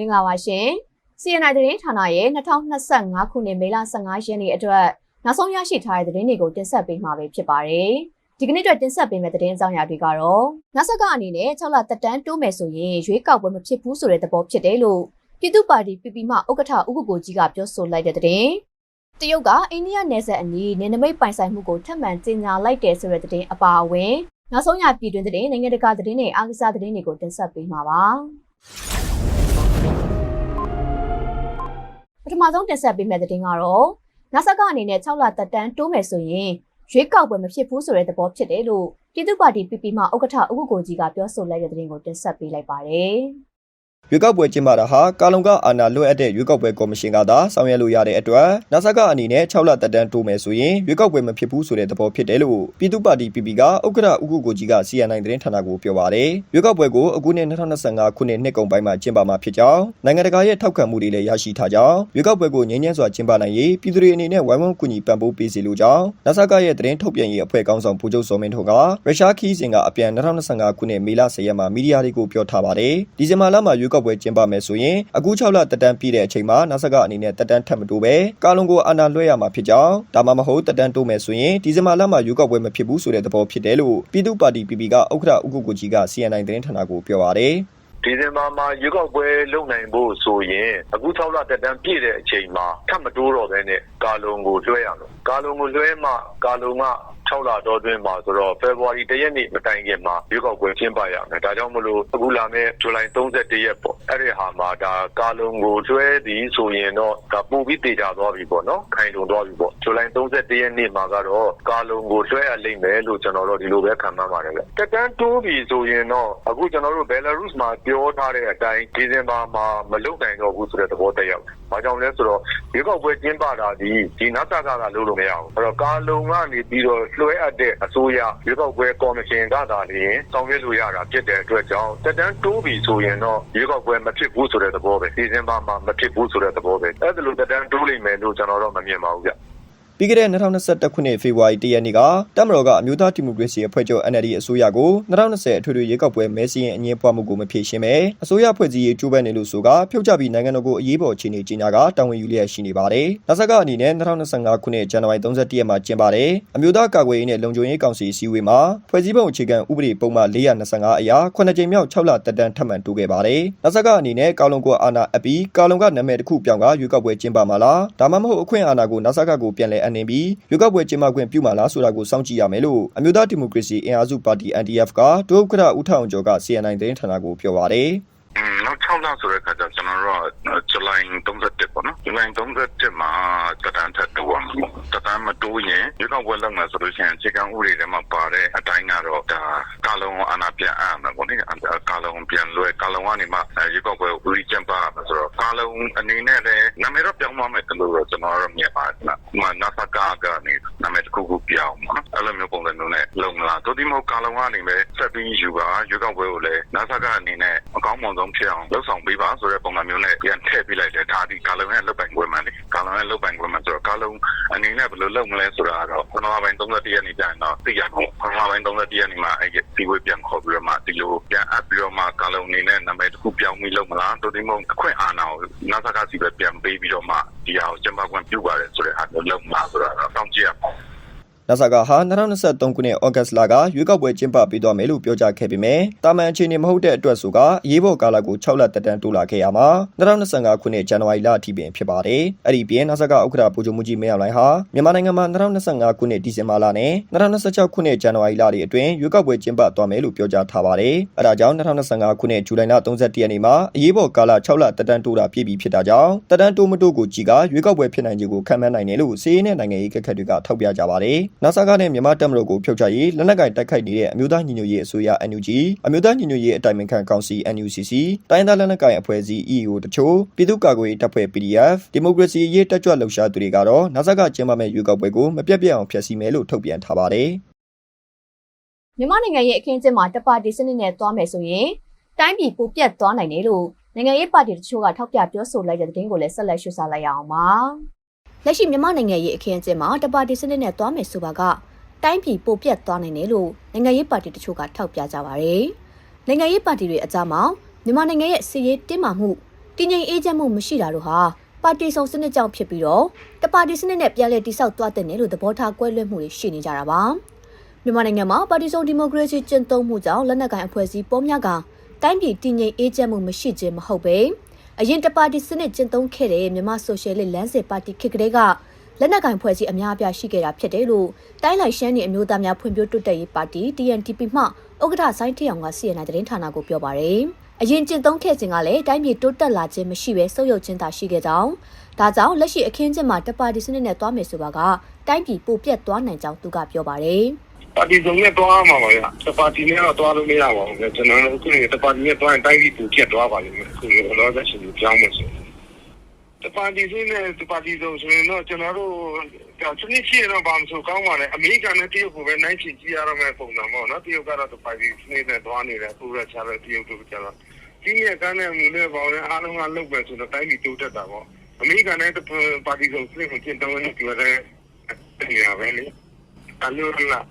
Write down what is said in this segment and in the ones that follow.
မင်္ဂလာပါရှင် CNI သတင်းဌာနရဲ့2025ခုနှစ်မေလ15ရက်နေ့အတွက်နောက်ဆုံးရရှိထားတဲ့သတင်းတွေကိုတင်ဆက်ပေးမှာပဲဖြစ်ပါတယ်ဒီကနေ့အတွက်တင်ဆက်ပေးမယ့်သတင်းအကြောင်းအရာတွေကတော့နဆကအနေနဲ့6လတက်တန်းတိုးမယ်ဆိုရင်ရွေးကောက်ပွဲမဖြစ်ဘူးဆိုတဲ့သဘောဖြစ်တယ်လို့ပြည်သူ့ပါတီ PP မှဥက္ကဋ္ဌဥက္ကကိုကြီးကပြောဆိုလိုက်တဲ့သတင်းတရုတ်ကအိန္ဒိယနယ်စပ်အနီးနေနမိတ်ပိုင်ဆိုင်မှုကိုထပ်မံကြေညာလိုက်တယ်ဆိုတဲ့သတင်းအပါအဝင်နောက်ဆုံးရပြည်တွင်းသတင်းနိုင်ငံတကာသတင်းတွေအားကစားသတင်းတွေကိုတင်ဆက်ပေးမှာပါ ပထမဆုံးတင်ဆက်ပေးမယ့်သတင်းကတော့နာဆာကအနေနဲ့6လတက်တန်းတိုးမယ်ဆိုရင်ရွေးကောက်ပွဲမဖြစ်ဘူးဆိုတဲ့သဘောဖြစ်တယ်လို့ပြည်သူ့ပါတီ PP မှဥက္ကဋ္ဌဥက္ကကိုကြီးကပြောဆိုလိုက်တဲ့သတင်းကိုတင်ဆက်ပေးလိုက်ပါတယ်။ ရွေးကောက်ပွဲကျင်းပတာဟာကာလုံကအာဏာလွှဲအပ်တဲ့ရွေးကောက်ပွဲကော်မရှင်ကသာဆောင်ရွက်လို့ရတဲ့အတွက်နာဆာကအနေနဲ့6လတက်တန်းတိုးမယ်ဆိုရင်ရွေးကောက်ပွဲမဖြစ်ဘူးဆိုတဲ့သဘောဖြစ်တယ်လို့ပြည်သူ့ပါတီ PP ကဥက္ကဋ္ဌဥက္ကုကိုကြီးက CNI သတင်းဌာနကိုပြောပါတယ်ရွေးကောက်ပွဲကိုအခုနှစ်2025ခုနှစ်နှစ်ကုန်ပိုင်းမှာကျင်းပမှာဖြစ်ကြောင်းနိုင်ငံတကာရဲ့ထောက်ခံမှုတွေလည်းရရှိထားကြောင်းရွေးကောက်ပွဲကိုငြင်းညမ်းစွာကျင်းပနိုင်ရေးပြည်သူတွေအနေနဲ့ဝိုင်းဝန်းကူညီပံ့ပိုးပေးစီလိုကြောင်းနာဆာကရဲ့သတင်းထုတ်ပြန်ရေးအဖွဲ့ကောင်းဆောင်ဗိုလ်ချုပ်စောမင်းထွန်းကရုရှားခီးစဉ်ကအပြန်2025ခုနှစ်မေလ10ရက်မှာမီဒီယာတွေကိုပြောထားပါတယ်ဒီဇင်ဘာလမှာရွေးကောက်ပွဲကျင်းပမယ်ဆိုရင်အခု6လတက်တန်းပြည့်တဲ့အချိန်မှာနာဆက်ကအနေနဲ့တက်တန်းထပ်မတိုးပဲကာလုံကိုအာဏာလွှဲရမှာဖြစ်ကြောင်းဒါမှမဟုတ်တက်တန်းတိုးမယ်ဆိုရင်ဒီဇင်ဘာလမှာရွေးကောက်ပွဲမဖြစ်ဘူးဆိုတဲ့သဘောဖြစ်တယ်လို့ပြည်သူ့ပါတီ PP ကဥက္ကဋ္ဌဥက္ကုကိုကြီးက CNN သတင်းဌာနကိုပြောပါတယ်ဒီဇင်ဘာမှာရွေးကောက်ပွဲလုပ်နိုင်ဖို့ဆိုရင်အခု6လတက်တန်းပြည့်တဲ့အချိန်မှာထပ်မတိုးတော့ဘဲနဲ့ကာလုံကိုလွှဲရမယ်ကာလုံကိုလွှဲမှကာလုံက 6လတော့တွင်းမှာဆိုတော့ February 1ရက်နေ့ မတိုင်ခင်မှာ ရွေးကောက်ပွဲ ကျင်းပရမယ် ဒါကြောင့်မလို့ အခုလာမယ့် July 31ရက်ပေါ့ အဲ့ဒီဟာမှာဒါကာလုံကို လွှဲသည်ဆိုရင်တော့ ဒါပို့ပြီးတည်ကြသွားပြီပေါ့နော် ခိုင်လုံသွားပြီပေါ့ July 31ရက်နေ့မှာကတော့ ကာလုံကို လွှဲရလိမ့်မယ်လို့ ကျွန်တော်တို့ဒီလိုပဲခံမှန်းပါတယ်လေတက်တန်းတိုးပြီဆိုရင်တော့ အခု ကျွန်တော်တို့ Belarus မှာ ပြောထားတဲ့အတိုင်း ဒီဇင်ဘာမှာ မလုပ်နိုင်တော့ဘူးဆိုတဲ့ သဘောတယောက်။ဘာကြောင့်လဲဆိုတော့ ရွေးကောက်ပွဲ ကျင်းပတာဒီဒီနတ်တာကက လုပ်လို့မရဘူး။အဲ့တော့ ကာလုံကနေပြီးတော့လွှဲအပ်တဲ့အစိုးရရွေးကောက်ပွဲကော်မရှင်ကသာလျှင်ဆောင်ရွက်လို့ရတာဖြစ်တဲ့အတွက်ကြောင့်တက်တန်းတိုးပြီဆိုရင်တော့ရွေးကောက်ပွဲမဖြစ်ဘူးဆိုတဲ့သဘောပဲ။ဒီဇင်ဘာမှာမဖြစ်ဘူးဆိုတဲ့သဘောပဲ။အဲ့ဒါလိုတက်တန်းတိုးလိမ့်မယ်လို့ကျွန်တော်တော့မမြင်ပါဘူးဗျ။ ပြီးခဲ့တဲ့2021ခုနှစ်ဖေဖော်ဝါရီလရက်နေ့ကတပ်မတော်ကအမျိုးသားဒီမိုကရေစီအဖွဲ့ချုပ် NLD အစိုးရကို2020အထွေထွေရွေးကောက်ပွဲမဲစည်းရင်အငင်းပွားမှုကိုမဖြေရှင်းပဲအစိုးရဖွဲ့စည်းရေးကြိုးပမ်းနေလို့ဆိုကဖြုတ်ချပြီးနိုင်ငံတော်ကိုအရေးပေါ်အခြေအနေကြီးညာကတာဝန်ယူလျက်ရှိနေပါတယ်။နောက်ဆက်ကအနေနဲ့2025ခုနှစ်ဇန်နဝါရီ31ရက်မှာကျင်းပတဲ့အမျိုးသားကာကွယ်ရေးနဲ့လုံခြုံရေးကောင်စီအစည်းအဝေးမှာဖွဲ့စည်းပုံအခြေခံဥပဒေပုံမှန်425အရာ9ကြိမ်မြောက်6လတက်တန်းထပ်မံတိုးခဲ့ပါတယ်။နောက်ဆက်ကအနေနဲ့ကာလုံကိုအာဏာအပ်ပြီးကာလုံကနာမည်တစ်ခုပြောင်းကရွေးကောက်ပွဲကျင်းပမှာလားဒါမှမဟုတ်အခွင့်အာဏာကိုနောက်ဆက်ကကိုပြန်လည်အနှင်ပြီးရွေးကောက်ပွဲကျင်းပခွင့်ပြုမှာလားဆိုတာကိုစောင့်ကြည့်ရမယ်လို့အမျိုးသားဒီမိုကရေစီအင်အားစုပါတီ NDF ကဒုဥက္ကဋ္ဌဦးထောင်ကျော်က CNN သတင်းဌာနကိုပြောပါတယ်อืมနောက်6လ ဆိုတဲ့အခါကျကျွန်တော်တို့ကဇူလိုင်31ပေါ့နော်ဇူလိုင်31မှာတတန်းထပ်တိုးရမှာပေါ့တတန်းမတိုးရင်ဒီကောက်ပွဲလုပ်မယ်ဆိုလို့ရှိရင်အခြေခံဥပဒေထဲမှာပါတဲ့အတိုင်းကတော့ဒါကာလုံအာဏာပြန်အပ်မှာပေါ့နိကာလုံပြန်လွယ်ကာလုံကနေမှဒီကောက်ပွဲကိုဦးကျင်းပရမှာဆိုတော့ကာလုံအနေနဲ့လည်းနာမည်တော့ပြောင်းသွားမယ်လို့တော့ကျွန်တော်တို့မြင်ပါတယ်နော်။နာဆာကာကနေနာမည်တစ်ခုခုပြောင်းပါနော်။အဲ့လိုမျိုးပုံစံမျိုးနဲ့လုံမလား။တို့ဒီမဟုတ်ကာလုံကနေပဲဆက်ပြီးယူပါရွေးကောက်ပွဲကိုလည်းနာဆာကာအနေနဲ့အကောင်းမွန်ဆုံးဖြစ်အောင်လှုပ်ဆောင်ပေးပါဆိုတဲ့ပုံစံမျိုးနဲ့ပြန်ထည့်ပေးလိုက်တယ်ဒါဒီကာလုံရဲ့လုပ်ပိုင်ခွင့်မှန်လေကာလုံရဲ့လုပ်ပိုင်ခွင့်မှန်ဆိုတော့ကာလုံအနေနဲ့ဘယ်လိုလုပ်မလဲဆိုတာတော့ပထမပိုင်း31ရက်နေ့ကျရင်တော့သိရမှာပထမပိုင်း31ရက်နေ့မှာအဲ့ဒီစီဝေးပြန်ခေါ်ပြီးတော့မှဒီလိုပြန်အပ်ပြီးတော့မှကာလုံအနေနဲ့နာမည်တစ်ခုပြောင်းပြီးလုပ်မလားတို့ဒီမဟုတ်အခွင့်အာဏာကိုနာဆာကာစီပဲပြန်ပေးပြီးတော့မှဒီဟာကိုကျင်းပခွင့်ပြုပါတယ်ဆိုတဲ့ဟာမျိုးလုပ်မှာဆိုတော့တောင်းကြည့်ရမှာ နာဆာကဟာ2023ခုနှစ်ဩဂတ်လကရွေးကောက်ပွဲကျင်းပပေးသွားမယ်လို့ပြောကြားခဲ့ပေမဲ့တာမန်အခြေအနေမဟုတ်တဲ့အတွက်ဆိုကအရေးပေါ်ကာလကို6လတက်တန်းတိုးလာခဲ့ရမှာ2025ခုနှစ်ဇန်နဝါရီလအထိပင်ဖြစ်ပါတယ်။အဲ့ဒီပြင်နာဆာကဥက္ကဋ္ဌဗိုလ်ချုပ်မှုကြီးမင်းအောင်လှိုင်ဟာမြန်မာနိုင်ငံမှာ2025ခုနှစ်ဒီဇင်ဘာလနဲ့2026ခုနှစ်ဇန်နဝါရီလတွေအတွင်းရွေးကောက်ပွဲကျင်းပသွားမယ်လို့ပြောကြားထားပါတယ်။အဲဒါကြောင့်2025ခုနှစ်ဇူလိုင်လ31ရက်နေ့မှာအရေးပေါ်ကာလ6လတက်တန်းတိုးတာပြည့်ပြီဖြစ်တာကြောင့်တက်တန်းတိုးမတိုးကိုကြီးကရွေးကောက်ပွဲဖြစ်နိုင်ခြေကိုခံမှန်းနိုင်တယ်လို့စီးရေးနဲ့နိုင်ငံရေးကက်ခတ်တွေကထောက်ပြကြပါတယ်။နာဆာကနဲ့မြန်မာတပ်မတော်ကိုဖျောက်ချရေးလက်နက်ကင်တိုက်ခိုက်နေတဲ့အမျိုးသားညီညွတ်ရေးအစိုးရ NUG အမျိုးသားညီညွတ်ရေးအတိုင်ပင်ခံကောင်စီ NUCC တိုင်းဒေသလက်နက်ကင်အဖွဲ့အစည်း EAO တချို့ပြည်သူ့ကာကွယ်ရေးတပ်ဖွဲ့ PDF ဒီမိုကရေစီရေးတက်ကြွလှုပ်ရှားသူတွေကတော့နာဆာကကျင်းပမဲ့ရွေးကောက်ပွဲကိုမပြတ်ပြတ်အောင်ဖျက်ဆီးမယ်လို့ထုတ်ပြန်ထားပါတယ်မြန်မာနိုင်ငံရဲ့အခင်းအကျင်းမှာတပါတီစနစ်နဲ့သွားမယ်ဆိုရင်တိုင်းပြည်ပိုပြတ်သွားနိုင်တယ်လို့နိုင်ငံရေးပါတီတချို့ကထောက်ပြပြောဆိုလိုက်တဲ့သတင်းကိုလည်းဆက်လက်ရှုစားလိုက်ရအောင်ပါ။ လက်ရှိမြန်မာနိုင်ငံရဲ့အခင်းအကျင်းမှာတပါတီစနစ်နဲ့သွားမယ်ဆိုပါကတိုင်းပြည်ပိုပြတ်သွားနိုင်တယ်လို့နိုင်ငံရေးပါတီတချို့ကထောက်ပြကြပါဗျ။နိုင်ငံရေးပါတီတွေအကြမ်းမှာမြန်မာနိုင်ငံရဲ့စီရေးတင်းမာမှုတတည်ငြိမ်အေးချမ်းမှုမရှိတာတို့ဟာပါတီစုံစနစ်ကြောင့်ဖြစ်ပြီးတော့တပါတီစနစ်နဲ့ပြန်လည်တိဆောက်သွားတဲ့နယ်လို့သဘောထားကွဲလွဲမှုတွေရှိနေကြတာပါမြန်မာနိုင်ငံမှာပါတီစုံဒီမိုကရေစီကျင့်သုံးမှုကြောင့်လက်နက်ကိုင်အဖွဲ့အစည်းပေါများကတိုင်းပြည်တည်ငြိမ်အေးချမ်းမှုမရှိခြင်းမဟုတ်ပဲ အရင်တပါတီစနစ်ကျင့်သုံးခဲ့တဲ့မြန်မာဆိုရှယ်လစ်လမ်းစဉ်ပါတီခေတ်ကလေးကလက်နက်ကိုင်ဖွဲ့စည်းအများအပြားရှိခဲ့တာဖြစ်တယ်လို့တိုင်းလိုက်ရှမ်းနေအမျိုးသားများဖွံ့ဖြိုးတိုးတက်ရေးပါတီ TNTP မှဥက္ကဋ္ဌဆိုင်းထအောင်က CNN သတင်းဌာနကိုပြောပါရယ်အရင်ကျင့်သုံးခဲ့စဉ်ကလည်းတိုင်းပြည်တိုးတက်လာခြင်းမရှိဘဲဆုတ်ယုတ်ခြင်းသာရှိခဲ့ကြောင်းဒါကြောင့်လက်ရှိအခင်းကျင်းမှာတပါတီစနစ်နဲ့တွားမယ်ဆိုပါကတိုင်းပြည်ပိုပြတ်သွားနိုင်ကြောင်းသူကပြောပါရယ် ပါတီစုံနဲ့တွားမှာပါဗျာတပါတီနဲ့တော့တွားလို့မရပါဘူးကျွန်တော်တို့အခုနေတပါတီနဲ့တွားရင်တိုင်းပြည်ပူပြတ်သွားပါလိမ့်မယ်အခုလောလောဆယ်ရှင်ပြောင်းမယ်ဆိုတပါတီစုနဲ့တပါတီစုံဆိုရင်တော့ကျွန်တော်တို့ဒါစနစ်ရှိရင်တော့ဘာမှဆိုကောင်းပါလေအမေရိကန်နဲ့တရုတ်ကိုပဲနိုင်ချင်ကြည့်ရတော့မယ့်ပုံစံပေါ့နော်တရုတ်ကတော့တပါတီစနစ်နဲ့တွားနေတယ်ပူရချတဲ့တရုတ်တို့ကျတော့ဒီနေ့ကလည်းမူနဲ့ပေါ့လေအားလုံးကလုပ်ပဲဆိုတော့တိုင်းပြည်တိုးတက်တာပေါ့အမေရိကန်နဲ့ပါတီစုံစနစ်ကိုကျင့်သုံးနေကြတယ်နေရပဲလေအလို့လား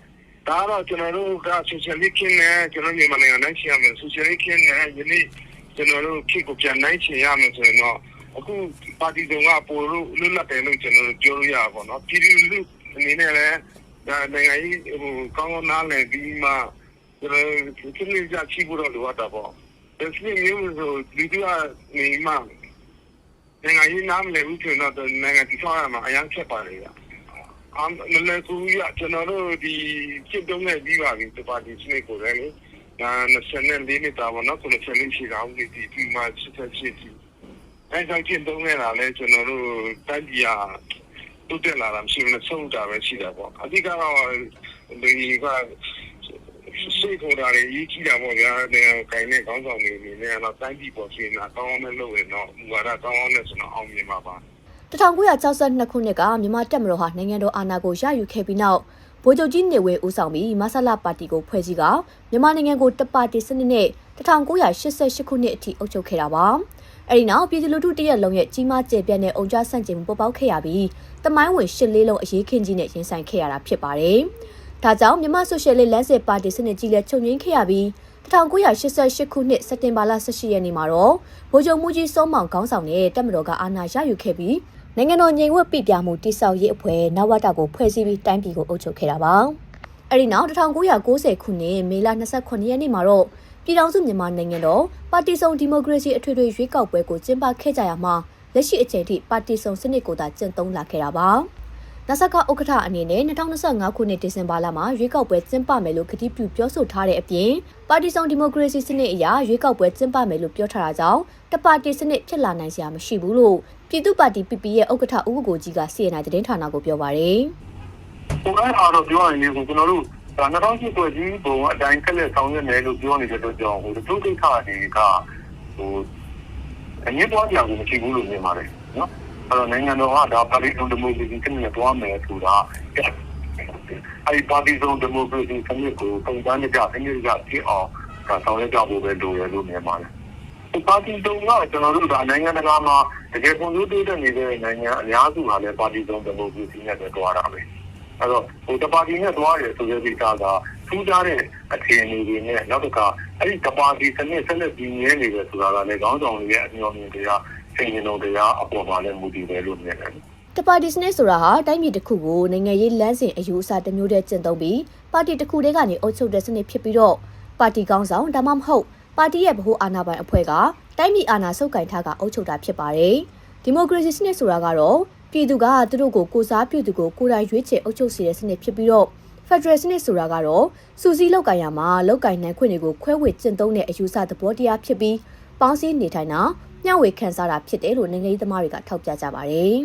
ဒါတော့ကျွန်တော်တို့ကဆိုရှယ်လစ်ခင်းနဲ့ကျွန်တော်မြန်မာနိုင်ငံနိုင်ချင်ရမယ်ဆိုရှယ်လစ်ခင်းနဲ့ယနေ့ကျွန်တော်တို့ခေတ်ကိုပြန်နိုင်ချင်ရမယ်ဆိုရင်တော့အခုပါတီတုံကပိုလို့လွတ်လပ်တယ်လို့ကျွန်တော်တို့ပြောလို့ရပါတော့ပြည်သူလူအနေနဲ့လည်းဒါနိုင်ငံရေးဟိုကောင်းကောင်းနားလည်ပြီးမှကျွန်တော်သူတို့ကြချိဖို့တော့လိုအပ်တာပေါ့ဒါစီမျိုးဆိုလူတွေကနေမှနိုင်ငံရေးနားမလည်ဘူးဆိုတော့နိုင်ငံတည်ဆောက်ရမှာအရင်ချက်ပါလေဗျာ အမ်နလည်းကူရကျွန်တော်တို့ဒီစစ်တုံးနဲ့ပြီးပါပြီတပါတီစနစ်ကိုလည်းဒါ24နှစ်တာပေါ့နော်90နှစ်ရှိတာဦးဒီဒီမှာစစ်စစ်ရှိရှိအဲကြောင့်ကျင့်သုံးနေတာလဲကျွန်တော်တို့တိုင်းပြည်ဟာတုတ်တက်လာတာမရှိဘူးဆုံးတာပဲရှိတာပေါ့အဓိကတော့ဒီကစိတ်ခေါ်တာတွေရေးကြည့်တာပေါ့ဗျာတဲ့ကိုင်းနဲ့ကောင်းဆောင်တွေအနေနဲ့တော့တိုင်းပြည်ပေါ်ရှင်တာကောင်းအောင်နဲ့လုပ်ရင်တော့မူဝါဒကောင်းအောင်နဲ့ဆိုတော့အောင်မြင်ပါပါ 1962ခုနှစ်ကမြန်မာတပ်မတော်ဟာနိုင်ငံတော်အာဏာကိုရယူခဲ့ပြီးနောက်ဗိုလ်ချုပ်ကြီးနေဝင်းဦးဆောင်ပြီးမဆလာပါတီကိုဖွဲ့စည်းကမြန်မာနိုင်ငံကိုတပါတီစနစ်နဲ့1988ခုနှစ်အထိအုပ်ချုပ်ခဲ့တာပါ။အဲဒီနောက်ပြည်သူလူထုတရက်လုံးရဲ့ကြီးမားကျယ်ပြန့်တဲ့အုံကြဆန့်ကျင်မှုပေါ်ပေါက်ခဲ့ရပြီးတမိုင်းဝင်ရှစ်လေးလုံးအရေးခင်းကြီးနဲ့ရင်ဆိုင်ခဲ့ရတာဖြစ်ပါတယ်။ဒါကြောင့်မြန်မာဆိုရှယ်လစ်လမ်းစဉ်ပါတီစနစ်ကြီးလည်းချုပ်ငင်းခဲ့ရပြီး1988ခုနှစ်စက်တင်ဘာလ18ရက်နေ့မှာတော့ဗိုလ်ချုပ်မှုကြီးစောမောင်ခေါင်းဆောင်တဲ့တပ်မတော်ကအာဏာရယူခဲ့ပြီး နိုင်ငံတော်ညီဝတ်ပြပြမှုတိစောက်ရေးအဖွဲ့နဝတကိုဖွဲ့စည်းပြီးတိုင်းပြည်ကိုအုပ်ချုပ်ခဲ့တာပါ။အဲဒီနောက်1990ခုနှစ်မေလ29ရက်နေ့မှာတော့ပြည်ထောင်စုမြန်မာနိုင်ငံတော်ပါတီစုံဒီမိုကရေစီအထွေထွေရွေးကောက်ပွဲကိုကျင်းပခဲ့ကြရမှာလက်ရှိအချိန်ထိပါတီစုံစနစ်ကိုသာကျင့်သုံးလာခဲ့တာပါ။နဆကဥက္ကဋ္ဌအနေနဲ့2025ခုနှစ်ဒီဇင်ဘာလမှာရွေးကောက်ပွဲကျင်းပမယ်လို့ကတိပြုပြောဆိုထားတဲ့အပြင်ပါတီစုံဒီမိုကရေစီစနစ်အရရွေးကောက်ပွဲကျင်းပမယ်လို့ပြောထားတာကြောင့်တပါတီစနစ်ဖြစ်လာနိုင်စရာမရှိဘူးလို့ ပြည်သူ့ပါတီ PP ရဲ့ဥက္ကဋ္ဌဦးကိုကြီးက CNN သတင်းဌာနကိုပြောပါရယ်။ကိုယ်ကအားတော့ပြောရရင်ကျွန်တော်တို့ဒါ2008ပွဲကြီးပုံအတိုင်းကလေးဆောင်ရွက်မယ်လို့ပြောနေတဲ့အတွက်ကြောင့်ဟိုသူကိစ္စတွေကဟိုအရင်တော့ကြောင်မရှိဘူးလို့မြင်ပါတယ်နော်။အဲ့တော့နိုင်ငံတော်ကဒါပါတီစုံဒီမိုကရေစီစနစ်သွားမယ်ဆိုတာအဲ့ဒီပါတီစုံဒီမိုကရေစီစနစ်ကိုပုံစံနဲ့ကြအနည်းကြဖြစ်အောင်ဒါဆောင်ရွက်ကြဖို့ပဲလိုရလို့မြင်ပါတယ်။ ဒီပါတီတုံးကကျွန်တော်တို့ကနိုင်ငံတကာမှာတကယ်ပုံစံတိုးတက်နေတဲ့နိုင်ငံအများစုကလည်းပါတီစုံဒီမိုကရေစီနဲ့တွားတာပဲ။အဲ့တော့ဟိုတပါတီနဲ့တွားတယ်ဆိုတဲ့ကိစ္စကထူးခြားတဲ့အခြေအနေတွေနဲ့နောက်တစ်ခါအဲ့ဒီတပါတီစနစ်ဆက်လက်ပြီးမြဲနေတယ်ဆိုတာကလည်းခေါင်းဆောင်တွေရဲ့အမျှော်မြင်တရားစိတ်ညင်တရားအပေါ်မှာလည်းမူတည်တယ်လို့မြင်တယ်တပါတီစနစ်ဆိုတာဟာတိုင်းပြည်တစ်ခုကိုနိုင်ငံရေးလမ်းစဉ်အယူအဆတစ်မျိုးတည်းကျင့်သုံးပြီးပါတီတစ်ခုတည်းကနေအုပ်ချုပ်တဲ့စနစ်ဖြစ်ပြီးတော့ပါတီကောင်းဆောင်ဒါမှမဟုတ် ပါတီရဲ့ဗဟိုအာဏာပိုင်အဖွဲ့ကတိုင်းပြည်အာဏာဆုပ်ကိုင်ထားကအုပ်ချုပ်တာဖြစ်ပါတယ်။ဒီမိုကရေစီစနစ်ဆိုတာကတော့ပြည်သူကသူတို့ကိုကိုစားပြုသူကိုကိုယ်တိုင်ရွေးချယ်အုပ်ချုပ်စေတဲ့စနစ်ဖြစ်ပြီးတော့ဖက်ဒရယ်စနစ်ဆိုတာကတော့စူစီလောက်ကင်ရမှာလောက်ကင်နိုင်ခွင့်တွေကိုခွဲဝေကျင့်သုံးတဲ့အယူဆသဘောတရားဖြစ်ပြီးပေါင်းစည်းနေထိုင်တာမျှဝေခံစားတာဖြစ်တယ်လို့နိုင်ငံရေးသမားတွေကထောက်ပြကြပါတယ်။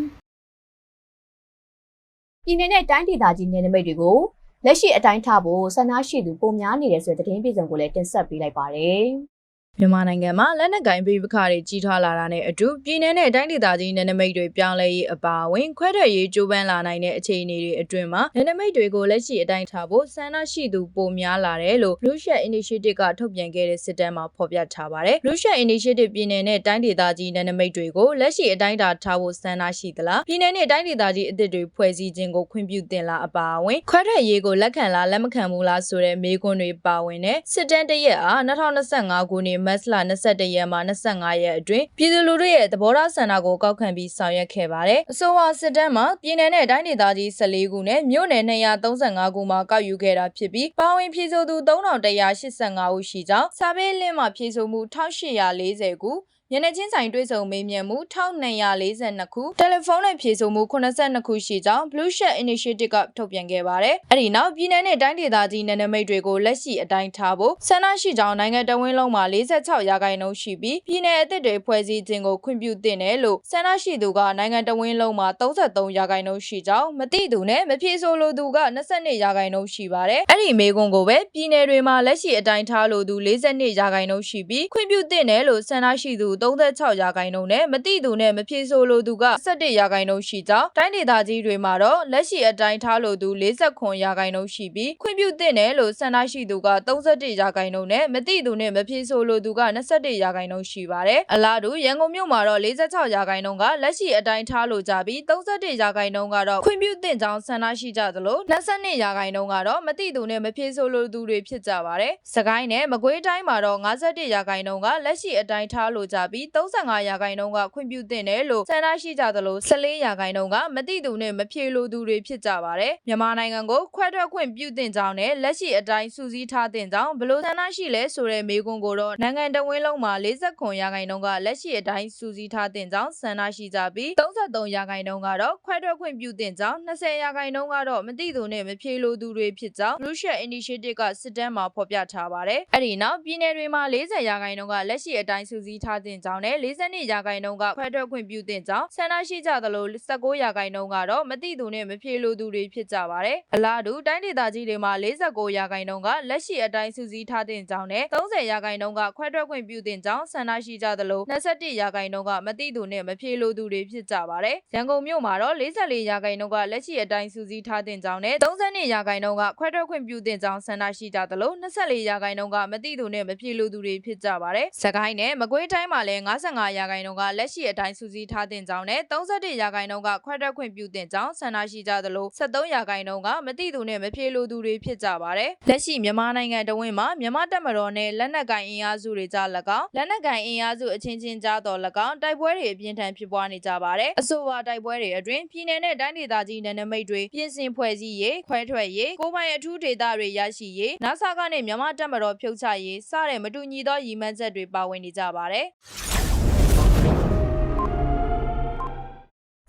ပြည်내နဲ့တိုင်းဒေသကြီးနယ်နိမိတ်တွေကို လက်ရှိအတိုင်းထားဖို့ဆန္ဒရှိသူပုံများနေတယ်ဆိုတဲ့သတင်းပြည်စုံကိုလည်းတင်ဆက်ပေးလိုက်ပါတယ်။ မြန်မာနိုင်ငံမှာလက်နက်ကိုင်ပြည်ပခါတွေကြီးထွားလာတာနဲ့အတူပြည်내နဲ့တိုင်းဒေသကြီးနယ်နိမိတ်တွေပြောင်းလဲရေးအပါအဝင်ခွဲထွက်ရေးကြိုးပမ်းလာနိုင်တဲ့အခြေအနေတွေအတွင်းမှာနယ်နိမိတ်တွေကိုလက်ရှိအတိုင်းထားဖို့ဆန္ဒရှိသူပိုများလာတယ်လို့ Blue Shed Initiative ကထုတ်ပြန်ခဲ့တဲ့စစ်တမ်းမှာဖော်ပြထားပါတယ်။ Blue Shed Initiative ပြည်내နဲ့တိုင်းဒေသကြီးနယ်နိမိတ်တွေကိုလက်ရှိအတိုင်းထားထားဖို့ဆန္ဒရှိသလားပြည်내နဲ့တိုင်းဒေသကြီးအသစ်တွေဖွဲ့စည်းခြင်းကိုခွင့်ပြုတင်လားအပါအဝင်ခွဲထွက်ရေးကိုလက်ခံလားလက်မခံဘူးလားဆိုတဲ့မေးခွန်းတွေပါဝင်တဲ့စစ်တမ်းတစ်ရက်အား2025ခုနှစ် မတ်လ22ရက်မှ25ရက်အတွင်းပြည်သူလူထုရဲ့သဘောထားဆန္ဒကိုကောက်ခံပြီးဆောင်ရွက်ခဲ့ပါတယ်။အဆိုပါစစ်တမ်းမှာပြည်내နဲ့တိုင်းဒေသကြီး14ခုနဲ့မြို့နယ်235ခုမှာကောက်ယူခဲ့တာဖြစ်ပြီးပါဝင်ပြည်သူသူ3185ဦးရှိကြောင်းစာပေလင်းမှာပြည်ဆိုမှု1840ခု ညနေချင်းဆိုင်တွေ့ဆုံမေးမြန်းမှု1242ခုတယ်လီဖုန်းနဲ့ဖြေဆိုမှု82ခုရှိကြောင်း Blue Shirt Initiative ကထုတ်ပြန်ခဲ့ပါတယ်။အဲ့ဒီနောက်ပြည်내နဲ့တိုင်းဒေသကြီးနယ်နိမိတ်တွေကိုလက်ရှိအတိုင်းထားဖို့ဆန္ဒရှိကြောင်းနိုင်ငံတော်ဝန်လုံးမှာ46ရာခိုင်နှုန်းရှိပြီးပြည်내အသစ်တွေဖွဲ့စည်းခြင်းကိုခွင့်ပြုသင့်တယ်လို့ဆန္ဒရှိသူကနိုင်ငံတော်ဝန်လုံးမှာ33ရာခိုင်နှုန်းရှိကြောင်းမတိသူနဲ့မဖြေဆိုလိုသူက22ရာခိုင်နှုန်းရှိပါတယ်။အဲ့ဒီမေကွန်ကိုပဲပြည်내တွေမှာလက်ရှိအတိုင်းထားလို့သူ42ရာခိုင်နှုန်းရှိပြီးခွင့်ပြုသင့်တယ်လို့ဆန္ဒရှိသူ 36ရာခိုင်နှုန်းနဲ့မတိသူနဲ့မဖြေဆိုလိုသူက17ရာခိုင်နှုန်းရှိကြောင်းတိုင်းဒေသကြီးတွေမှာတော့လက်ရှိအတိုင်းထားလို့သူ49ရာခိုင်နှုန်းရှိပြီးခွင့်ပြုသင့်တယ်လို့ဆန္ဒရှိသူက31ရာခိုင်နှုန်းနဲ့မတိသူနဲ့မဖြေဆိုလိုသူက21ရာခိုင်နှုန်းရှိပါတယ်အလားတူရန်ကုန်မြို့မှာတော့46ရာခိုင်နှုန်းကလက်ရှိအတိုင်းထားလို့ကြပြီး31ရာခိုင်နှုန်းကတော့ခွင့်ပြုသင့်ကြောင်းဆန္ဒရှိကြသလို22ရာခိုင်နှုန်းကတော့မတိသူနဲ့မဖြေဆိုလိုသူတွေဖြစ်ကြပါတယ်စကိုင်းနဲ့မကွေးတိုင်းမှာတော့51ရာခိုင်နှုန်းကလက်ရှိအတိုင်းထားလို့ကြပြီး35ရာခိုင်နှုန်းကခွင့်ပြုသင့်တယ်လို့ဆန္ဒရှိကြသလို14ရာခိုင်နှုန်းကမတိသူနဲ့မဖြေလိုသူတွေဖြစ်ကြပါတယ်မြန်မာနိုင်ငံကိုခွဲထွက်ခွင့်ပြုသင့်ကြောင်းနဲ့လက်ရှိအတိုင်းစူးစီးထားသင့်ကြောင်းဘလို့ဆန္ဒရှိလဲဆိုတဲ့မေးခွန်းကိုတော့နိုင်ငံတော်ဝန်လုံးမှာ49ရာခိုင်နှုန်းကလက်ရှိအတိုင်းစူးစီးထားသင့်ကြောင်းဆန္ဒရှိကြပြီး33ရာခိုင်နှုန်းကတော့ခွဲထွက်ခွင့်ပြုသင့်ကြောင်း20ရာခိုင်နှုန်းကတော့မတိသူနဲ့မဖြေလိုသူတွေဖြစ်ကြောင်း Lucia Initiative ကစစ်တမ်းမှာဖော်ပြထားပါတယ်အဲ့ဒီနောက်ပြည်내တွေမှာ40ရာခိုင်နှုန်းကလက်ရှိအတိုင်းစူးစီးထားသင့်ကြောင်းနဲ့42ရာခိုင်နှုန်းကခွဲထွက်ခွင့်ပြုသင့်ကြောင်းဆန္ဒရှိကြသလို19ရာခိုင်နှုန်းကတော့မတိသူနဲ့မဖြေလိုသူတွေဖြစ်ကြပါတယ်အလားတူတိုင်းဒေသကြီးတွေမှာ49ရာခိုင်နှုန်းကလက်ရှိအတိုင်းစူးစီးထားသင့်ကြောင်းနဲ့30ရာခိုင်နှုန်းကခွဲထွက်ခွင့်ပြုသင့်ကြောင်းဆန္ဒရှိကြသလို21ရာခိုင်နှုန်းကမတိသူနဲ့မဖြေလိုသူတွေဖြစ်ကြပါတယ်ရန်ကုန်မြို့မှာတော့44ရာခိုင်နှုန်းကလက်ရှိအတိုင်းစူးစီးထားသင့်ကြောင်းနဲ့32ရာခိုင်နှုန်းကခွဲထွက်ခွင့်ပြုသင့်ကြောင်းဆန္ဒရှိကြသလို24ရာခိုင်နှုန်းကမတိသူနဲ့မဖြေလိုသူတွေဖြစ်ကြပါတယ်စကိုင်းနဲ့မကွေးတိုင်းမှာလည်း55ရာခိုင်နှုန်းကလက်ရှိအတိုင်းစူးစီးထားသင့်ကြောင်းနဲ့31ရာခိုင်နှုန်းကခွဲထွက်ခွင့်ပြုသင့်ကြောင်းဆန္ဒရှိကြသလို73ရာခိုင်နှုန်းကမတိသူနဲ့မဖြေလိုသူတွေဖြစ်ကြပါတယ်လက်ရှိမြန်မာနိုင်ငံတဝင်းမှာမြန်မာတပ်မတော်နဲ့လက်နက်ကိုင်အင်အားစုတွေကြား၎င်းလက်နက်ကိုင်အင်အားစုအချင်းချင်းကြားတော်၎င်းတိုက်ပွဲတွေအပြင်းထန်ဖြစ်ပွားနေကြပါတယ်အဆိုပါတိုက်ပွဲတွေအတွင်းပြည်내နဲ့တိုင်းဒေသကြီးနယ်နိမိတ်တွေပြင်ဆင်ဖွဲ့စည်းရေးခွဲထွက်ရေးကိုယ်ပိုင်အထူးဒေသတွေရရှိရေးနာဆာကနဲ့မြန်မာတပ်မတော်ဖြုတ်ချရေးစတဲ့မတူညီသောရည်မှန်းချက်တွေပါဝင်နေကြပါတယ်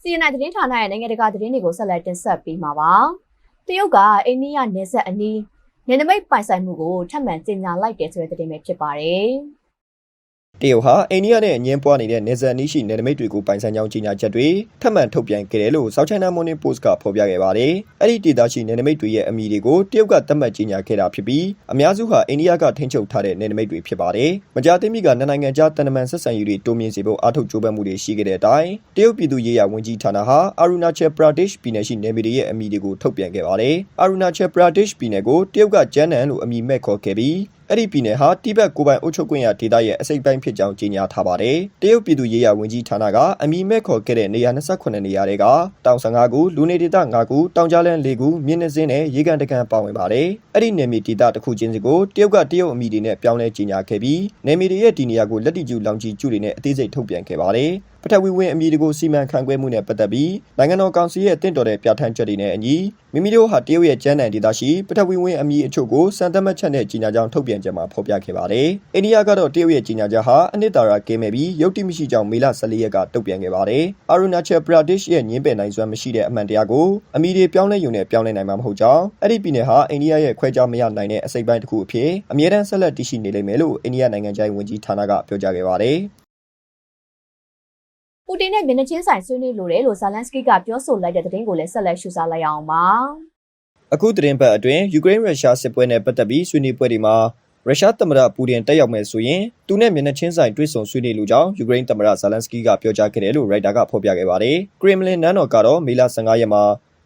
CNN သတင်းဌာနရဲ့နိုင်ငံတကာသတင်းတွေကိုဆက်လက်တင်ဆက်ပေးမှာပါ။တရုတ်ကအိန္ဒိယနယ်စပ်အနီးနယ်နိမိတ်ပိုင်ဆိုင်မှုကိုထပ်မံကြေညာလိုက်တဲ့ဆိုတဲ့သတင်းပဲဖြစ်ပါတယ်။ တရုတ်ဟာအိန္ဒိယနဲ့အငင်းပွားနေတဲ့နေဇာနီးရှိနယ်နိမိတ်တွေကိုပိုင်ဆိုင်ကြောင်းကြေညာချက်တွေထပ်မံထုတ်ပြန်ခဲ့တယ်လို့ South China Morning Post ကဖော်ပြခဲ့ပါတယ်။အဲ့ဒီဒေသရှိနယ်နိမိတ်တွေရဲ့အမည်တွေကိုတရုတ်ကသတ်မှတ်ကြေညာခဲ့တာဖြစ်ပြီးအများစုဟာအိန္ဒိယကထိန်းချုပ်ထားတဲ့နယ်နိမိတ်တွေဖြစ်ပါတယ်။မကြာသေးမီကနှစ်နိုင်ငံကြားတန်တမန်ဆက်ဆံရေးတွေတိုးမြင့်စေဖို့အားထုတ်ကြိုးပမ်းမှုတွေရှိခဲ့တဲ့အတိုင်းတရုတ်ပြည်သူ့ရေးရာဝန်ကြီးဌာနဟာ Arunachal Pradesh ပြည်နယ်ရှိနယ်မြေတွေရဲ့အမည်တွေကိုထုတ်ပြန်ခဲ့ပါတယ်။ Arunachal Pradesh ပြည်နယ်ကိုတရုတ်ကကျန်းနန်လို့အမည်မဲ့ခေါ်ခဲ့ပြီး အဲ့ဒီပြည်နယ်ဟာတိဘက်ကိုပိုင်အုပ်ချုပ်ခွင့်ရဒေသရဲ့အစိပ်ပိုင်းဖြစ်ကြောင်းကြေညာထားပါတယ်။တရုတ်ပြည်သူ့ရေးရာဝန်ကြီးဌာနကအမည်မဲ့ခေါ်ခဲ့တဲ့နေရာ28နေရာတွေကတောင်15ခုလူနေဒေသ5ခုတောင်ကြားလန်း4ခုမြင်းနှစင်းနဲ့ရေကန်တကန်ပါဝင်ပါတယ်။အဲ့ဒီနယ်မြေဒေသတစ်ခုချင်းစီကိုတရုတ်ကတရုတ်အမည်တွေနဲ့ပြောင်းလဲကြေညာခဲ့ပြီးနယ်မြေတွေရဲ့ဒီနေရာကိုလက်တီကျူလောင်ကြီးကျူတွေနဲ့အသေးစိတ်ထုတ်ပြန်ခဲ့ပါတယ်။ ပထဝီဝင်အမည်တွေကိုစီမံခန့်ခွဲမှုနဲ့ပတ်သက်ပြီးနိုင်ငံတော်ကောင်စီရဲ့တင့်တော်တဲ့ပြဋ္ဌာန်းချက်တွေနဲ့အညီမိမိတို့ဟာတရုတ်ရဲ့ကျန်းနံဒေသရှိပထဝီဝင်အမည်အချို့ကိုစံသတ်မှတ်ချက်နဲ့ကြီးညာကြောင်းထုတ်ပြန်ကြမှာဖော်ပြခဲ့ပါတယ်။အိန္ဒိယကတော့တရုတ်ရဲ့ကြီးညာချက်ဟာအနှစ်သာရကင်းမဲ့ပြီးရုပ်တိမရှိကြောင်းမေလ14ရက်ကတုံ့ပြန်ခဲ့ပါတယ်။ Arunachal Pradesh ရဲ့ညင်းပယ်နိုင်စွမ်းမရှိတဲ့အမှန်တရားကိုအမည်တွေပြောင်းလဲယူနဲ့ပြောင်းလဲနိုင်မှာမဟုတ်ကြောင်းအဲ့ဒီပြည်နယ်ဟာအိန္ဒိယရဲ့ခွဲခြားမရနိုင်တဲ့အစိပ်ပိုင်းတစ်ခုအဖြစ်အမြဲတမ်းဆက်လက်တည်ရှိနေလိမ့်မယ်လို့အိန္ဒိယနိုင်ငံခြားရေးဝန်ကြီးဌာနကပြောကြားခဲ့ပါတယ်။ ပူတင်နဲ့မျက်နှာချင်းဆိုင်ဆွေးနွေးလိုတယ်လို့ဇာလန်စကီကပြောဆိုလိုက်တဲ့သတင်းကိုလည်းဆက်လက်ရှုစားလိုက်အောင်ပါ။အခုသတင်းပတ်အတွင်းယူကရိန်းရုရှားစစ်ပွဲနဲ့ပတ်သက်ပြီးဆွေးနွေးပွဲတွေမှာရုရှားသမ္မတပူတင်တက်ရောက်မယ်ဆိုရင်သူနဲ့မျက်နှာချင်းဆိုင်တွေ့ဆုံဆွေးနွေးလိုကြောင်းယူကရိန်းသမ္မတဇာလန်စကီကပြောကြားခဲ့တယ်လို့ရိုက်တာကဖော်ပြခဲ့ပါတယ်။ကရင်မလင်နန်းတော်ကတော့မေလ15ရက်မှာ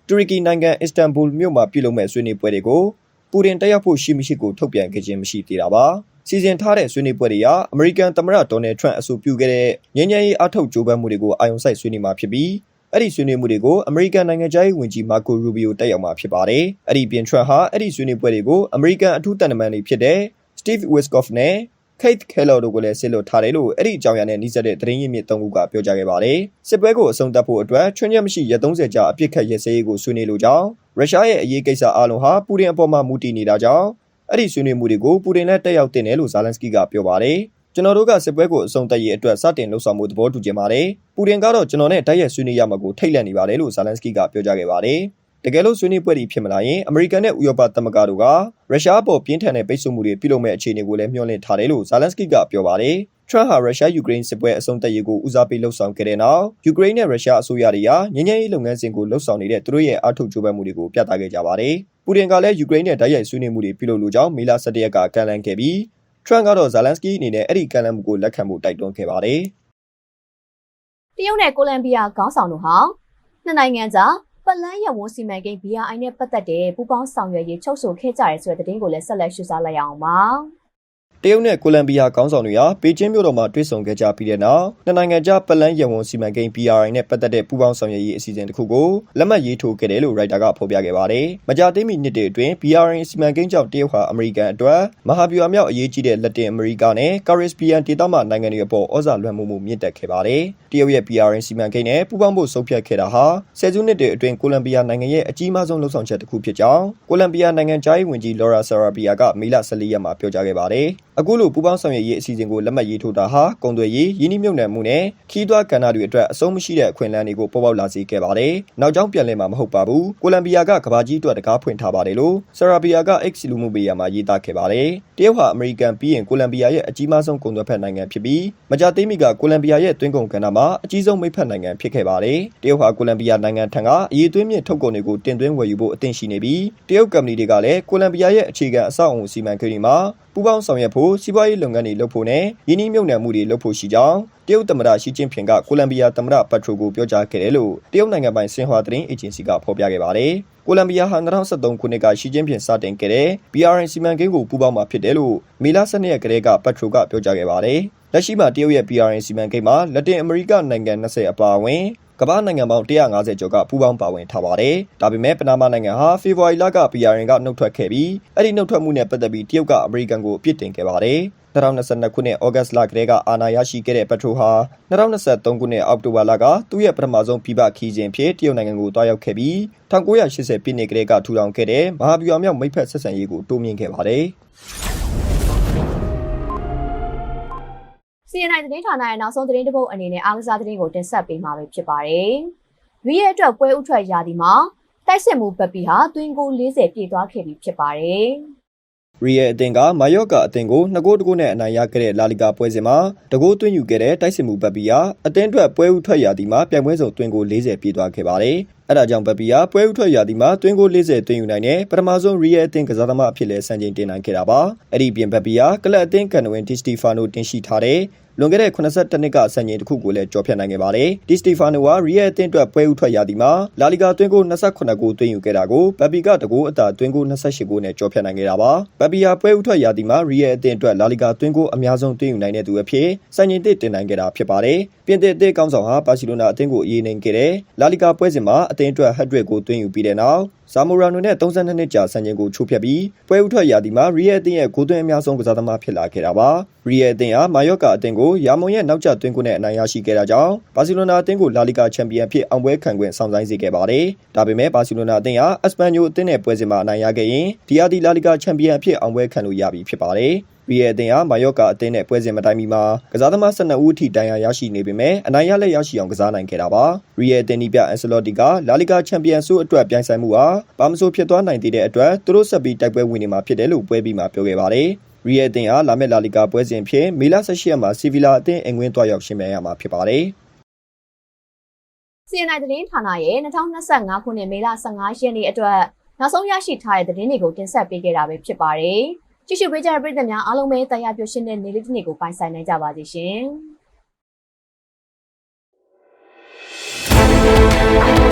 တူရကီနိုင်ငံအစ္စတန်ဘူလ်မြို့မှာပြုလုပ်မဲ့ဆွေးနွေးပွဲတွေကို ပူတင်တက်ရောက်ဖို့ရှိမရှိကိုထုတ်ပြန်ခဲ့ခြင်းမရှိသေးတာပါ။စီစဉ်ထားတဲ့ဆွေးနွေးပွဲတွေဟာအမေရိကန်သမ္မတဒေါ်နယ်ထရန့်အဆိုပြုခဲ့တဲ့ငြိမ်းချမ်းရေးအထောက်ကြိုးပမ်းမှုတွေကိုအာရုံစိုက်ဆွေးနွေးမှာဖြစ်ပြီးအဲ့ဒီဆွေးနွေးမှုတွေကိုအမေရိကန်နိုင်ငံသားရေးဝန်ကြီးမာကိုရူဘီယိုတက်ရောက်မှာဖြစ်ပါတယ်။အဲ့ဒီပြင်ထရန့်ဟာအဲ့ဒီဆွေးနွေးပွဲတွေကိုအမေရိကန်အထူးတန်တမန်တွေဖြစ်တဲ့ Steve Witkoff နဲ့ Keith Keller တို့ကိုလည်းစစ်လွတ်ထားတယ်လို့အဲ့ဒီအကြောင်းအရာနဲ့နှိစက်တဲ့သတင်းရင်းမြစ်သုံးခုကပြောကြားခဲ့ပါတယ်စစ်ပွဲကိုအဆုံးသတ်ဖို့အတွက်ချွင်းချက်မရှိရက်30ကြာအပြစ်ခတ်ရစရေးကိုဆွေးနွေးလိုကြောင်းရုရှားရဲ့အရေးကိစ္စအလုံးဟာပူတင်အပေါ်မှာမူတည်နေတာကြောင့်အဲ့ဒီဆွေးနွေးမှုတွေကိုပူတင်နဲ့တက်ရောက်တင်တယ်လို့ဇာလန်စကီကပြောပါတယ်ကျွန်တော်တို့ကစစ်ပွဲကိုအဆုံးသတ်ရေးအတွက်စတင်လှုပ်ဆောင်မှုသဘောတူကြပါတယ်။ပူတင်ကတော့ကျွန်တော်နဲ့တိုက်ရိုက်ဆွေးနွေးရမှာကိုထိတ်လန့်နေပါတယ်လို့ဇာလန်စကီကပြောကြားခဲ့ပါတယ်။ တကယ်လို့ဆွေးနွေးပွဲတွေဖြစ်မလာရင်အမေရိကန်နဲ့ဥရောပသမဂ္ဂတို့ကရုရှားပေါ်ပြင်းထန်တဲ့ပိတ်ဆို့မှုတွေပြုလုပ်မဲ့အခြေအနေကိုလည်းမျှော်လင့်ထားတယ်လို့ဇာလန်စကီကပြောပါတယ်။ထရန့်ဟာရုရှားယူကရိန်းစစ်ပွဲအဆုံးသတ်ရေးကိုဦးစားပေးလှုပ်ဆောင်ခဲ့တဲ့နောက်ယူကရိန်းနဲ့ရုရှားအစိုးရတွေကငြိမ်းချမ်းရေးလုပ်ငန်းစဉ်ကိုလှုပ်ဆောင်နေတဲ့သူတို့ရဲ့အားထုတ်ကြိုးပမ်းမှုတွေကိုပြသခဲ့ကြပါတယ်။ပူတင်ကလည်းယူကရိန်းနဲ့တိုက်ရိုက်ဆွေးနွေးမှုတွေပြုလုပ်လိုကြောင်းမေလ17ရက်ကကန့်လန့်ခဲ့ပြီးထရန့်ကတော့ဇာလန်စကီအနေနဲ့အဲ့ဒီကန့်လန့်မှုကိုလက်ခံမှုတိုက်တွန်းခဲ့ပါတယ်။တရုတ်နဲ့ကိုလံဘီယာခေါင်းဆောင်တို့ဟာနှစ်နိုင်ငံကြား ပတ်လန်းရဝန်းစီမံကိန်း BRI နဲ့ပတ်သက်တဲ့ပူးပေါင်းဆောင်ရွက်ရေးချုပ်ဆိုခဲ့ကြရဲဆိုတဲ့သတင်းကိုလည်းဆက်လက်ရှုစားလိုက်ရအောင်ပါ တရုတ်နဲ့ကိုလံဘီယာခေါင်းဆောင်တွေဟာပေကျင်းမြို့တော်မှာတွေ့ဆုံခဲ့ကြပြီးတဲ့နောက်နှစ်နိုင်ငံကြားပလန်ရဝန်စီမံကိန်း BRI နဲ့ပတ်သက်တဲ့ပူးပေါင်းဆောင်ရွက်ရေးအစီအစဉ်တစ်ခုကိုလက်မှတ်ရေးထိုးခဲ့တယ်လို့ရိုက်တာကဖော်ပြခဲ့ပါတယ်။မကြာသေးမီနှစ်တွေအတွင်း BRI စီမံကိန်းကြောင့်တရုတ်ဟာအမေရိကန်အတွက်မဟာဗျူဟာမြောက်အရေးကြီးတဲ့လက်တင်အမေရိကနဲ့ကာရစ်ဘီယန်ဒေသမှနိုင်ငံတွေအပေါ်ဩဇာလွှမ်းမိုးမှုမြင့်တက်ခဲ့ပါတယ်။တရုတ်ရဲ့ BRI စီမံကိန်းနဲ့ပူးပေါင်းဖို့ဆုံးဖြတ်ခဲ့တာဟာဆယ်စုနှစ်တွေအတွင်းကိုလံဘီယာနိုင်ငံရဲ့အကြီးမားဆုံးလှုပ်ဆောင်ချက်တစ်ခုဖြစ်ကြောင်းကိုလံဘီယာနိုင်ငံသားရေးဝန်ကြီးလော်ရာဆာရာဘီယာကမေလ14ရက်မှာပြောကြားခဲ့ပါတယ်။ အခုလိုပူးပေါင်းဆောင်ရွက်ရေးအစီအစဉ်ကိုလက်မှတ်ရေးထိုးတာဟာကုန်သွယ်ရေးရင်းနှီးမြှုပ်နှံမှုနဲ့ခီးသွွားကဏ္ဍတွေအတွက်အဆုံးမရှိတဲ့အခွင့်အလမ်းတွေကိုပေါ်ပေါက်လာစေခဲ့ပါတယ်။နောက်ကြောင်းပြန်လည်မှာမဟုတ်ပါဘူး။ကိုလံဘီယာကကဘာကြီးအတွက်တကားဖွင့်ထားပါတယ်လို့ဆရာဘီယာက X လူမှုပေယာမှာရေးသားခဲ့ပါတယ်။တရုတ်ဟာအမေရိကန်ပြီးရင်ကိုလံဘီယာရဲ့အကြီးမားဆုံးကုန်သွယ်ဖက်နိုင်ငံဖြစ်ပြီးမကြာသေးမီကကိုလံဘီယာရဲ့တွင်းကုန်ကဏ္ဍမှာအကြီးဆုံးမိတ်ဖက်နိုင်ငံဖြစ်ခဲ့ပါတယ်။တရုတ်ဟာကိုလံဘီယာနိုင်ငံထံကအရေးသွင်းမြင့်ထုတ်ကုန်တွေကိုတင်သွင်းဝယ်ယူဖို့အသင့်ရှိနေပြီးတရုတ်ကုမ္ပဏီတွေကလည်းကိုလံဘီယာရဲ့အခြေခံအဆောက်အအုံစီမံကိန်းတွေမှာ ပူးပေါင်းဆောင်ရွက်ဖို့စီးပွားရေးလုပ်ငန်းတွေလုပ်ဖို့နဲ့ယင်းနှိမ့်မြုပ်နှံမှုတွေလုပ်ဖို့ရှိကြောင်းတရုတ်သမ္မတရှီကျင်းဖျင်ကကိုလံဘီယာသမ္မတပတ်ထရိုကိုပြောကြားခဲ့တယ်လို့တရုတ်နိုင်ငံပိုင်ဆင်ဟွာသတင်းအေဂျင်စီကဖော်ပြခဲ့ပါတယ်။ကိုလံဘီယာဟာ2023ခုနှစ်ကရှီကျင်းဖျင်စတင်ခဲ့တဲ့ BRI စီမံကိန်းကိုပူးပေါင်းမှာဖြစ်တယ်လို့မေလ12ရက်ကလေးကပတ်ထရိုကပြောကြားခဲ့ပါတယ်။လက်ရှိမှာတရုတ်ရဲ့ BRI စီမံကိန်းမှာလက်တင်အမေရိကနိုင်ငံ20အပါအဝင် ကမ္ဘာနိုင်ငံပေါင်း150ကျော်ကပူးပေါင်းပါဝင်ထားပါတယ်။ဒါပေမဲ့ပနာမနိုင်ငံဟာဖေဖော်ဝါရီလက PRN ကနှုတ်ထွက်ခဲ့ပြီးအဲ့ဒီနှုတ်ထွက်မှုနဲ့ပတ်သက်ပြီးတရုတ်ကအမေရိကန်ကိုအပြစ်တင်ခဲ့ပါတယ်။2022ခုနှစ်ဩဂတ်လကတည်းကအာဏာရရှိခဲ့တဲ့ပက်ထရိုဟာ2023ခုနှစ်အောက်တိုဘာလကသူ့ရဲ့ပထမဆုံးပြပခီးခြင်းဖြစ်တရုတ်နိုင်ငံကိုတွားရောက်ခဲ့ပြီး1980ပြည့်နှစ်ကတည်းကထူထောင်ခဲ့တဲ့မဟာဗျူဟာမြောက်မိတ်ဖက်ဆက်ဆံရေးကိုတိုးမြှင့်ခဲ့ပါတယ်။ CNI သတင်းဌာနရဲ့နောက်ဆုံးသတင်းတစ်ပုဒ်အနေနဲ့အားကစားသတင်းကိုတင်ဆက်ပေးမှာဖြစ်ပါတယ်။ရွေးရဲ့အတွက်ပွဲဥထွက်ရာသီမှာတိုက်စစ်မှုပပီဟာတွင်ကို40ပြည့်သွားခဲ့ပြီဖြစ်ပါတယ်။ ရီယယ်အသင်းကမာယော့ကာအသင်းကို2ဂိုးတဂိုးနဲ့အနိုင်ရခဲ့တဲ့လာလီဂါပွဲစဉ်မှာတဂိုးသွင်းယူခဲ့တဲ့တိုက်စစ်မှုဘက်ပီယာအသင်းအတွက်ပွဲဥထွက်ရာသီမှာပြိုင်ပွဲစုံသွင်းကို40ပြည့်သွားခဲ့ပါတယ်။အဲဒါကြောင့်ဘက်ပီယာပွဲဥထွက်ရာသီမှာသွင်းကို40သွင်းယူနိုင်တဲ့ပထမဆုံးရီယယ်အသင်းကစားသမားအဖြစ်လဲစံချိန်တင်နိုင်ခဲ့တာပါ။အဲ့ဒီပြင်ဘက်ပီယာကလပ်အသင်းကန်နဝင်တီစတီဖာနိုတင်ရှိထားတဲ့ လွန်ခဲ့တဲ့82နှစ်ကစံချိန်တစ်ခုကိုလည်းကျော်ဖြတ်နိုင်ခဲ့ပါတယ်။ဒီစတီဖာနိုကရီယယ်အသင်းအတွက်ပွဲဥထွက်ရာသီမှာလာလီဂါသွင်းကို28ဂိုးသွင်းယူခဲ့တာကိုဘက်ပီကတကူအသာသွင်းကို28ဂိုးနဲ့ကျော်ဖြတ်နိုင်ခဲ့တာပါ။ဘက်ပီယာပွဲဥထွက်ရာသီမှာရီယယ်အသင်းအတွက်လာလီဂါသွင်းကိုအများဆုံးသွင်းယူနိုင်တဲ့သူအဖြစ်စံချိန်သစ်တင်နိုင်ခဲ့တာဖြစ်ပါတယ်။ပြင်သစ်အသင်းကောင်းဆောင်ဟာဘာစီလိုနာအသင်းကိုအရေးနိုင်ခဲ့တဲ့လာလီဂါပွဲစဉ်မှာအသင်းအတွက်ဟက်ဒရစ်ကိုသွင်းယူပြီးတဲ့နောက်ဇာမိုရာနိုနဲ့32နှစ်ကြာစံချိန်ကိုချိုးဖျက်ပြီးပွဲဥထွက်ရာသီမှာရီယယ်အသင်းရဲ့ဂိုးသွင်းအများဆုံးကစားသမားဖြစ်လာခဲ့တာပါ။ရီယယ်အသင်းဟာမာယော့ကာအသင်းကိုယာမွန်ရဲ့နောက်ကျသွင်းကိုနဲ့အနိုင်ရရှိခဲ့တာကြောင့်ဘာစီလိုနာအသင်းကိုလာလီဂါချန်ပီယံဖြစ်အောင်ပွဲခံခွင့်ဆောင်ဆိုင်စေခဲ့ပါတယ်။ဒါပေမဲ့ဘာစီလိုနာအသင်းဟာအက်စပန်ညိုအသင်းနဲ့ပွဲစဉ်မှာအနိုင်ရခဲ့ရင်ဒီယာဒီလာလီဂါချန်ပီယံဖြစ်အောင်ပွဲခံလို့ရပြီဖြစ်ပါတယ်။ရီယယ်အသင်းဟာမာယော့ကာအသင်းနဲ့ပွဲစဉ်မတိုင်မီမှာကစားသမား12ဦးအထိတန်ရာရရှိနေပေမဲ့အနိုင်ရလက်ရရှိအောင်ကစားနိုင်ခဲ့တာပါ။ရီယယ်အသင်းဒီပြအန်ဆလော်တီကလာလီဂါချန်ပီယံဆုအတွက်ပြိုင်ဆိုင်မှုဟာဘာမဆိုဖြစ်သွားနိုင်သေးတဲ့အတွက်သူတို့ဆက်ပြီးတိုက်ပွဲဝင်နေမှာဖြစ်တယ်လို့ပွဲပြီးမှာပြောခဲ့ပါတယ်။ ရီယယ်တင်အားလာမယ့်လာလီဂါပွဲစဉ်ဖြစ်မေလ18ရက်မှာဆီဗီလာအသင်းအင်ကွင်းတွားရောက်ရှင်မြန်ရမှာဖြစ်ပါတယ်။ CNI သတင်းဌာနရဲ့2025ခုနှစ်မေလ15ရက်နေ့အတွက်နောက်ဆုံးရရှိထားတဲ့သတင်းတွေကိုတင်ဆက်ပေးခဲ့တာပဲဖြစ်ပါတယ်။ကြည့်ရှုပေးကြတဲ့ပရိသတ်များအားလုံးပဲတရားပြည့်ရှင်တဲ့နေ့လေးတစ်နေ့ကိုပိုင်ဆိုင်နိုင်ကြပါစေရှင်။